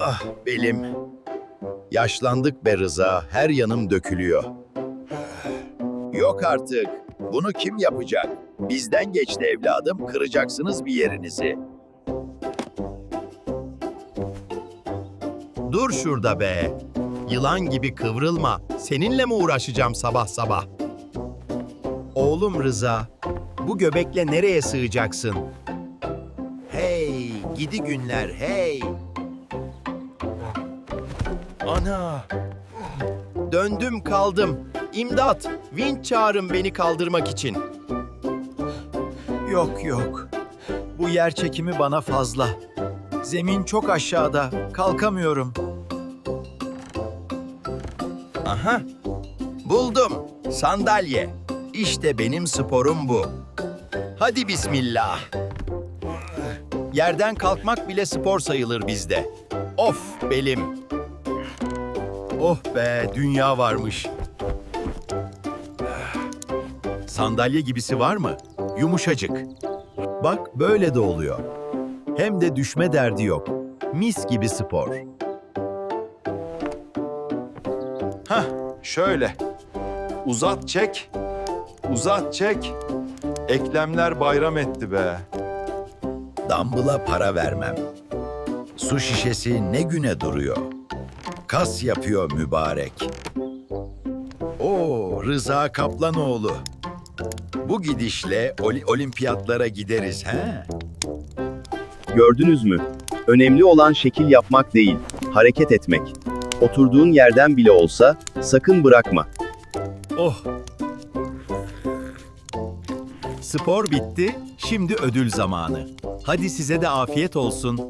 Ah belim. Yaşlandık be Rıza, her yanım dökülüyor. Yok artık. Bunu kim yapacak? Bizden geçti evladım, kıracaksınız bir yerinizi. Dur şurada be. Yılan gibi kıvrılma. Seninle mi uğraşacağım sabah sabah? Oğlum Rıza, bu göbekle nereye sığacaksın? Gidi günler hey. Ana! Döndüm kaldım. İmdat! Vinç çağırın beni kaldırmak için. Yok yok. Bu yer çekimi bana fazla. Zemin çok aşağıda. Kalkamıyorum. Aha! Buldum. Sandalye. İşte benim sporum bu. Hadi bismillah. Yerden kalkmak bile spor sayılır bizde. Of belim. Oh be dünya varmış. Sandalye gibisi var mı? Yumuşacık. Bak böyle de oluyor. Hem de düşme derdi yok. Mis gibi spor. Hah, şöyle. Uzat çek. Uzat çek. Eklemler bayram etti be. Dumbbell'a para vermem. Su şişesi ne güne duruyor. Kas yapıyor mübarek. Oo Rıza Kaplanoğlu. Bu gidişle oli- olimpiyatlara gideriz he? Gördünüz mü? Önemli olan şekil yapmak değil, hareket etmek. Oturduğun yerden bile olsa sakın bırakma. Oh. Spor bitti, şimdi ödül zamanı. Hadi size de afiyet olsun.